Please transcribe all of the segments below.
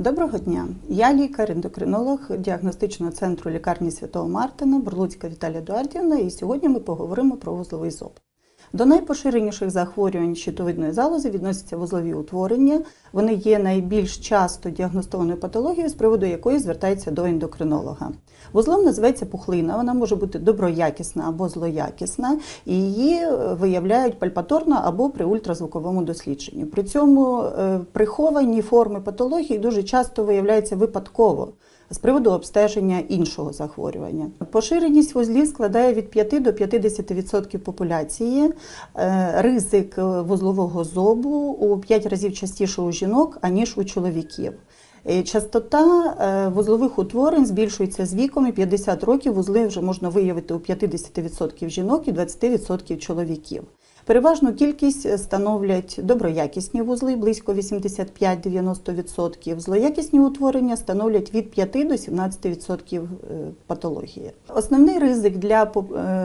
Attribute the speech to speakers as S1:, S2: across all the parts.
S1: Доброго дня. Я лікар-ендокринолог діагностичного центру лікарні Святого Мартина, Бурлуцька Віталія Едуардівна, і сьогодні ми поговоримо про вузловий зоб. До найпоширеніших захворювань щитовидної залози відносяться вузлові утворення. Вони є найбільш часто діагностованою патологією, з приводу якої звертається до ендокринолога. Вузлом називається пухлина, вона може бути доброякісна або злоякісна, і її виявляють пальпаторно або при ультразвуковому дослідженні. При цьому е, приховані форми патології дуже часто виявляються випадково з приводу обстеження іншого захворювання. Поширеність вузлів складає від 5 до 50% популяції. Е, Ризик вузлового зобу у 5 разів частіше у жінок, аніж у чоловіків. Е, Частота е, вузлових утворень збільшується з віком і 50 років вузли вже можна виявити у 50% жінок і 20% чоловіків. Переважну кількість становлять доброякісні вузли, близько 85-90%. Злоякісні утворення становлять від 5 до 17% патології. Основний ризик для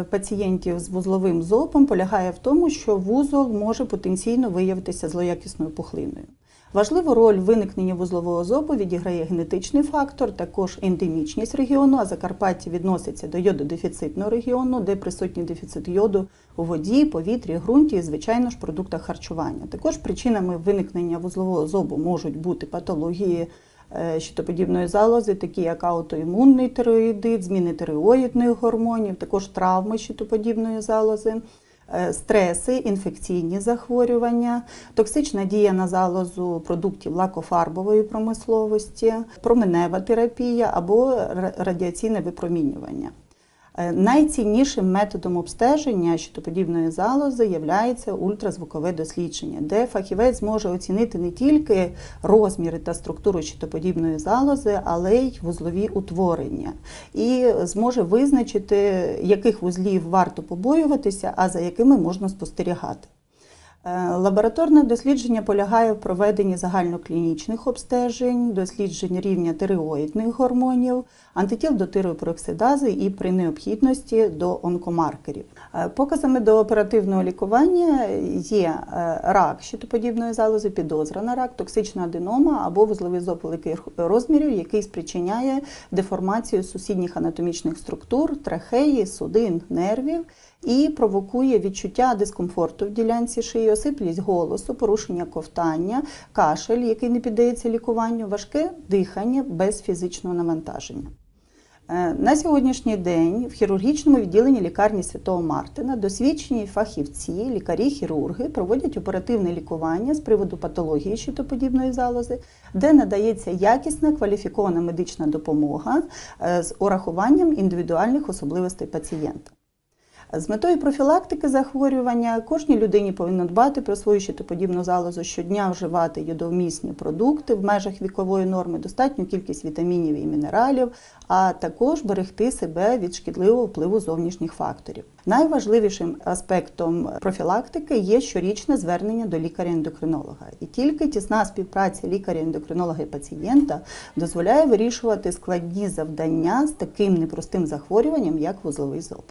S1: пацієнтів з вузловим зопом полягає в тому, що вузол може потенційно виявитися злоякісною пухлиною. Важливу роль виникнення вузлового зобу відіграє генетичний фактор, також ендемічність регіону, а Закарпаття відноситься до йододефіцитного регіону, де присутній дефіцит йоду у воді, повітрі, ґрунті і, звичайно ж, продуктах харчування. Також причинами виникнення вузлового зобу можуть бути патології щитоподібної залози, такі як аутоімунний тиреоїдит, зміни тиреоїдних гормонів, також травми щитоподібної залози. Стреси, інфекційні захворювання, токсична дія на залозу продуктів лакофарбової промисловості, променева терапія або радіаційне випромінювання. Найціннішим методом обстеження щитоподібної залози є ультразвукове дослідження, де фахівець може оцінити не тільки розміри та структуру щитоподібної залози, але й вузлові утворення, і зможе визначити, яких вузлів варто побоюватися, а за якими можна спостерігати. Лабораторне дослідження полягає в проведенні загальноклінічних обстежень, досліджень рівня тиреоїдних гормонів, антитіл до тиреопроксидази і при необхідності до онкомаркерів. Показами до оперативного лікування є рак щитоподібної залози, підозра на рак, токсична аденома або вузловий зоб великих розмірів, який спричиняє деформацію сусідніх анатомічних структур, трахеї, судин, нервів і провокує відчуття дискомфорту в ділянці шиї, осиплість голосу, порушення ковтання, кашель, який не піддається лікуванню, важке дихання без фізичного навантаження. На сьогоднішній день в хірургічному відділенні лікарні Святого Мартина досвідчені фахівці, лікарі-хірурги проводять оперативне лікування з приводу патології щитоподібної залози, де надається якісна кваліфікована медична допомога з урахуванням індивідуальних особливостей пацієнта. З метою профілактики захворювання кожній людині повинно дбати про свою щитоподібну залозу щодня вживати йодовмісні продукти в межах вікової норми, достатню кількість вітамінів і мінералів, а також берегти себе від шкідливого впливу зовнішніх факторів. Найважливішим аспектом профілактики є щорічне звернення до лікаря-ендокринолога. І тільки тісна співпраця лікаря-ендокринолога і пацієнта дозволяє вирішувати складні завдання з таким непростим захворюванням, як вузловий зоб.